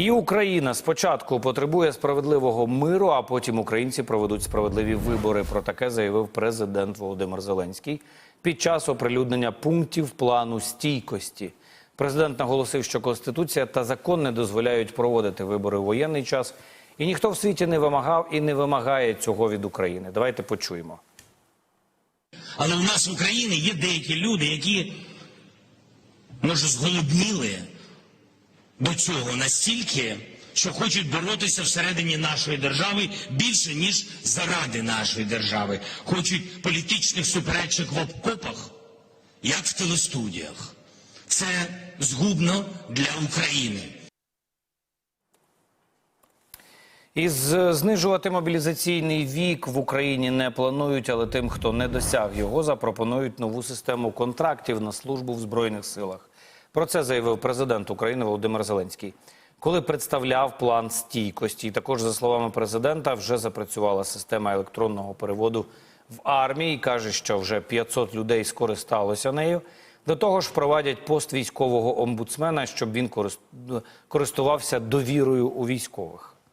І Україна спочатку потребує справедливого миру, а потім українці проведуть справедливі вибори. Про таке заявив президент Володимир Зеленський під час оприлюднення пунктів плану стійкості. Президент наголосив, що конституція та закон не дозволяють проводити вибори у воєнний час, і ніхто в світі не вимагав і не вимагає цього від України. Давайте почуємо. Але у нас в Україні є деякі люди, які може зголодніли до цього настільки, що хочуть боротися всередині нашої держави більше ніж заради нашої держави. Хочуть політичних суперечок в обкопах, як в телестудіях. Це згубно для України. Із знижувати мобілізаційний вік в Україні не планують, але тим, хто не досяг його, запропонують нову систему контрактів на службу в збройних силах. Про це заявив президент України Володимир Зеленський. Коли представляв план стійкості, І також за словами президента, вже запрацювала система електронного переводу в армії. каже, що вже 500 людей скористалося нею. До того ж, впровадять пост військового омбудсмена, щоб він користувався довірою у військових.